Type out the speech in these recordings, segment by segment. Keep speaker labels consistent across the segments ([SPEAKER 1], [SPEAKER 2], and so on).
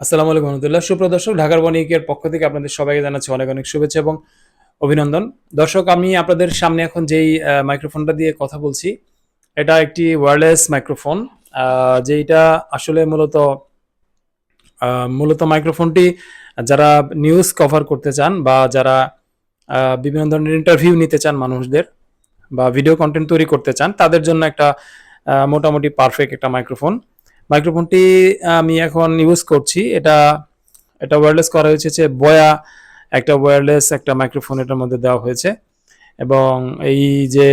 [SPEAKER 1] আসসালামু আলাইকুম রহমতুল্লাহ। সুপ্রদর্শক ঢাকার বণিকের পক্ষ থেকে আপনাদের সবাইকে জানাচ্ছি অনেক অনেক শুভেচ্ছা এবং অভিনন্দন। দর্শক, আমি আপনাদের সামনে এখন যেই মাইক্রোফোনটা দিয়ে কথা বলছি, এটা একটি ওয়্যারলেস মাইক্রোফোন যেইটা আসলে মূলত মূলত মাইক্রোফোনটি যারা নিউজ কভার করতে চান বা যারা বিভিন্ন ধরনের ইন্টারভিউ নিতে চান মানুষদের বা ভিডিও কন্টেন্ট তৈরি করতে চান, তাদের জন্য একটা মোটামুটি পারফেক্ট একটা মাইক্রোফোন মাইক্রোফোনটি আমি এখন ইউজ করছি। এটা এটা ওয়্যারলেস করা হয়েছে যে বয়া, একটা ওয়্যারলেস একটা মাইক্রোফোন এটার মধ্যে দেওয়া হয়েছে। এবং এই যে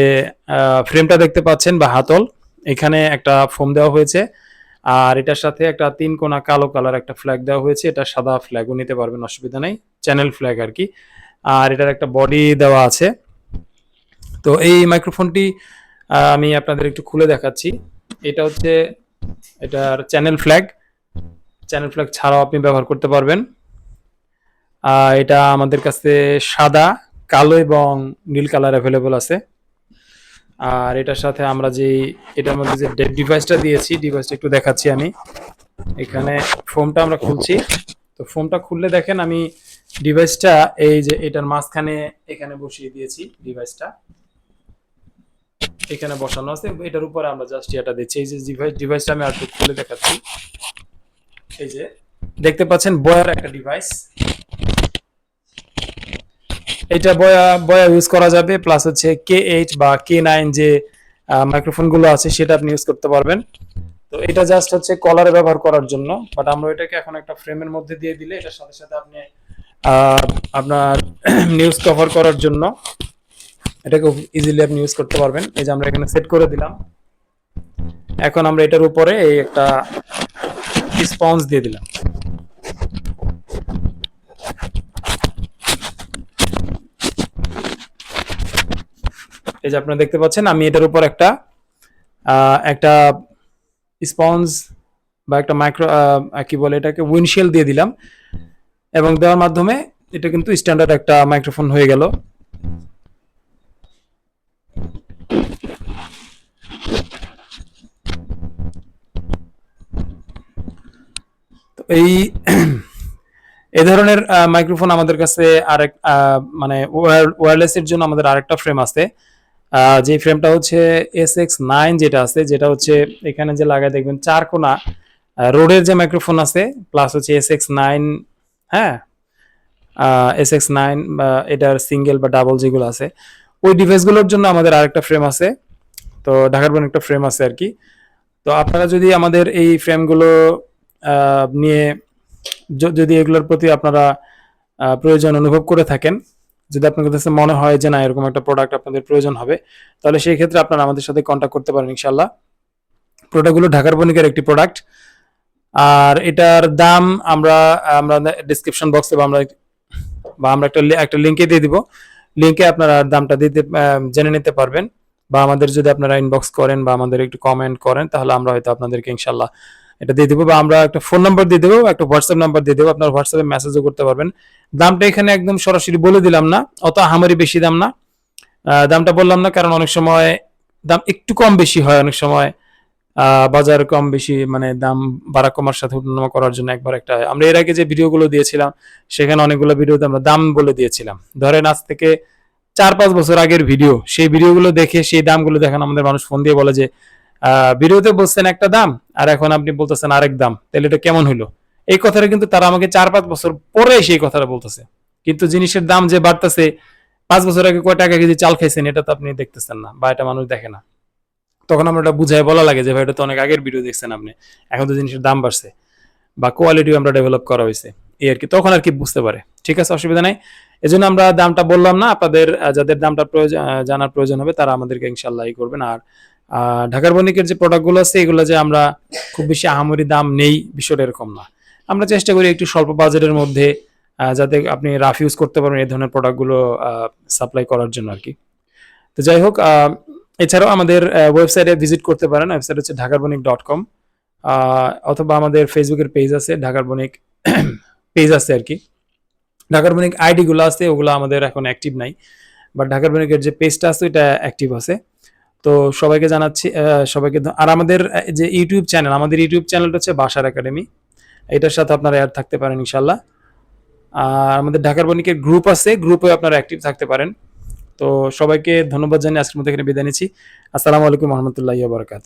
[SPEAKER 1] ফ্রেমটা দেখতে পাচ্ছেন বা হাতল, এখানে একটা ফোম দেওয়া হয়েছে। আর এটার সাথে একটা তিন কোনা কালো কালার একটা ফ্ল্যাগ দেওয়া হয়েছে। এটা সাদা ফ্ল্যাগও নিতে পারবেন, অসুবিধা নেই। চ্যানেল ফ্ল্যাগ আর কি। আর এটার একটা বডি দেওয়া আছে। তো এই মাইক্রোফোনটি আমি আপনাদের একটু খুলে দেখাচ্ছি। এটা হচ্ছে এটার চ্যানেল ফ্ল্যাগ চ্যানেল ফ্ল্যাগ ছাড়াও আপনি ব্যবহার করতে পারবেন। এটা আমাদের কাছে সাদা, কালো এবং নীল কালার অ্যাভেলেবল আছে। আর এটার সাথে আমরা যে, এটার মধ্যে যে ডিভাইসটা দিয়েছি ডিভাইসটা একটু দেখাচ্ছি আমি। এখানে ফোমটা আমরা খুলছি। তো ফোমটা খুললে দেখেন আমি ডিভাইসটা এই যে এটার মাঝখানে এখানে বসিয়ে দিয়েছি ডিভাইসটা এখানে বসানো আছে। এটার উপরে আমরা জাস্ট এটা দিচ্ছি। এই যে ডিভাইস ডিভাইসটা আমি আর খুলে দেখাচ্ছি। এই যে, দেখতে পাচ্ছেন বয়ার একটা ডিভাইস এটা বয়া বয়া ইউজ করা যাবে প্লাস হচ্ছে কে এইট বা কে নাইন যে মাইক্রোফোনগুলো আছে, সেটা আপনি ইউজ করতে পারবেন। তো এটা জাস্ট হচ্ছে কলারে ব্যবহার করার জন্য বাট আমরা এটাকে এখন একটা ফ্রেমের মধ্যে দিয়ে দিলে এটার সাথে সাথে আপনি আপনার নিউজ কভার করার জন্য এটাকে ইজিলি আপনি ইউজ করতে পারবেন। এই যে আমরা এখানে সেট করে দিলাম। এখন আমরা এটার উপরে এই একটা স্পঞ্জ দিয়ে দিলাম। এই যে আপনারা দেখতে পাচ্ছেন, আমি এটার উপর একটা একটা স্পঞ্জ বা একটা মাইক্রো কি বলে এটাকে উইন্ডশিল্ড দিয়ে দিলাম। এবং দেওয়ার মাধ্যমে এটা কিন্তু স্ট্যান্ডার্ড একটা মাইক্রোফোন হয়ে গেল। এই এ ধরনের মাইক্রোফোন আমাদের কাছে আরেক মানে ওয়্যারলেস এর জন্য আমাদের আরেকটা ফ্রেম আছে। যে ফ্রেমটা হচ্ছে এস এক্স নাইন যেটা আছে, যেটা হচ্ছে এখানে যে লাগায় দেখবেন চার কোনা রোডের যে মাইক্রোফোন আছে প্লাস হচ্ছে এস এক্স নাইন হ্যাঁ? এস এক্স নাইন বা এটার সিঙ্গেল বা ডাবল যেগুলো আছে, ওই ডিভাইসগুলোর জন্য আমাদের আরেকটা ফ্রেম আছে। তো ঢাকার বোন একটা ফ্রেম আছে আর কি। তো আপনারা যদি আমাদের এই ফ্রেমগুলো নিয়ে যদি এগুলোর প্রতি আপনারা প্রয়োজন অনুভব করে থাকেন, যদি আপনার কাছে মনে হয় যে না, এরকম একটা প্রোডাক্ট আপনাদের প্রয়োজন হবে, তাহলে সেই ক্ষেত্রে আপনারা আমাদের সাথে কন্ট্যাক্ট করতে পারেন ইনশাল্লাহ প্রোডাক্টগুলো ঢাকার বণিকের একটি প্রোডাক্ট আর এটার দাম আমরা আমরা ডিসক্রিপশন বক্সে বা আমরা বা আমরা একটা একটা লিঙ্কে দিয়ে দিব। লিঙ্কে আপনারা দামটা দিতে জেনে নিতে পারবেন। বা আমাদের যদি আপনারা ইনবক্স করেন বা আমাদের একটু কমেন্ট করেন, তাহলে আমরা হয়তো আপনাদেরকে ইনশাল্লাহ এটা দিয়ে দেবো বা আমরা একটা ফোন নাম্বার দিয়ে দেবো, একটা হোয়াটসঅ্যাপ নাম্বার দিয়ে দেবো, আপনার হোয়াটসঅ্যাপে মেসেজও করতে পারবেন দামটা এখানে একদম সরাসরি বলে দিলাম না, অত আহামারি বেশি দাম না দামটা বললাম না, কারণ অনেক সময় দাম একটু কম বেশি হয়, অনেক সময় বাজার কম বেশি মানে দাম বাড়া কমার সাথে উঠানামা করার জন্য একবার একটা। আমরা এর আগে যে ভিডিওগুলো দিয়েছিলাম, সেখানে অনেকগুলো ভিডিওতে আমরা দাম বলে দিয়েছিলাম ধরেন আজ থেকে চার পাঁচ বছর আগের ভিডিও, সেই ভিডিওগুলো দেখে সেই দামগুলো দেখেন আমাদের মানুষ ফোন দিয়ে বলে যে ভিডিওতে বলছেন একটা দাম, আর এখন আপনি বলতেছেন আরেক দাম। তাহলে এটা কেমন হলো এই কথাটা কিন্তু তারা আমাকে চার পাঁচ বছর পরে সেই কথাটা বলতেছে। কিন্তু জিনিসের দাম যে বাড়তেছে, পাঁচ বছর আগে কয় টাকা কেজি চাল খাইছেন, এটা তো আপনি দেখতেছেন না বা এটা মানুষ দেখে না। তখন আমরা এটা বুঝাই বলা লাগে যে, ভাই, এটা তো অনেক আগের ভিডিও দেখছেন আপনি। এখন তো জিনিসের দাম বাড়ছে বা কোয়ালিটিও আমরা ডেভেলপ করা হয়েছে এই আর কি, তখন আর কি বুঝতে পারে। ঠিক আছে, অসুবিধা নাই। এজন্য আমরা দামটা বললাম না, আপনাদের যাদের দামটা প্রয়োজন জানার প্রয়োজন হবে, তারা আমাদেরকে ইনশাল্লাহ করবেন। আর ঢাকার বণিকের যে প্রোডাক্টগুলো আছে, এগুলো যে আমরা খুব বেশি আহামরি দাম নেই বিষয়টা এরকম না। আমরা চেষ্টা করি একটু স্বল্প বাজেটের মধ্যে যাতে আপনি রাফ ইউজ করতে পারেন এই ধরনের প্রোডাক্টগুলো সাপ্লাই করার জন্য আর কি। তো যাই হোক এছাড়াও আমাদের ওয়েবসাইটে ভিজিট করতে পারেন। ওয়েবসাইট হচ্ছে ঢাকার বণিক ডট কম অথবা আমাদের ফেসবুকের পেজ আছে ঢাকার বণিক পেজ আছে আর কি। ঢাকার বণিক আইডি গুলো আছে, ওগুলো আমাদের এখন অ্যাক্টিভ নাই। বাট ঢাকার বণিকের যে পেজটা আছে এটা অ্যাক্টিভ আছে। তো সবাইকে জানাচ্ছি সবাইকে আর আমাদের যে ইউটিউব চ্যানেল, আমাদের ইউটিউব চ্যানেলটা হচ্ছে বাসার একাডেমি। এটার সাথে আপনারা অ্যাড থাকতে পারেন ইনশাল্লাহ আর আমাদের ঢাকার বণিকের গ্রুপ আছে গ্রুপে আপনারা অ্যাক্টিভ থাকতে পারেন। তো সবাইকে ধন্যবাদ জানিয়ে আজকের মধ্যে এখানে বিদায় নিচ্ছি। আসসালামু আলাইকুম রহমতুল্লাহ বারকাত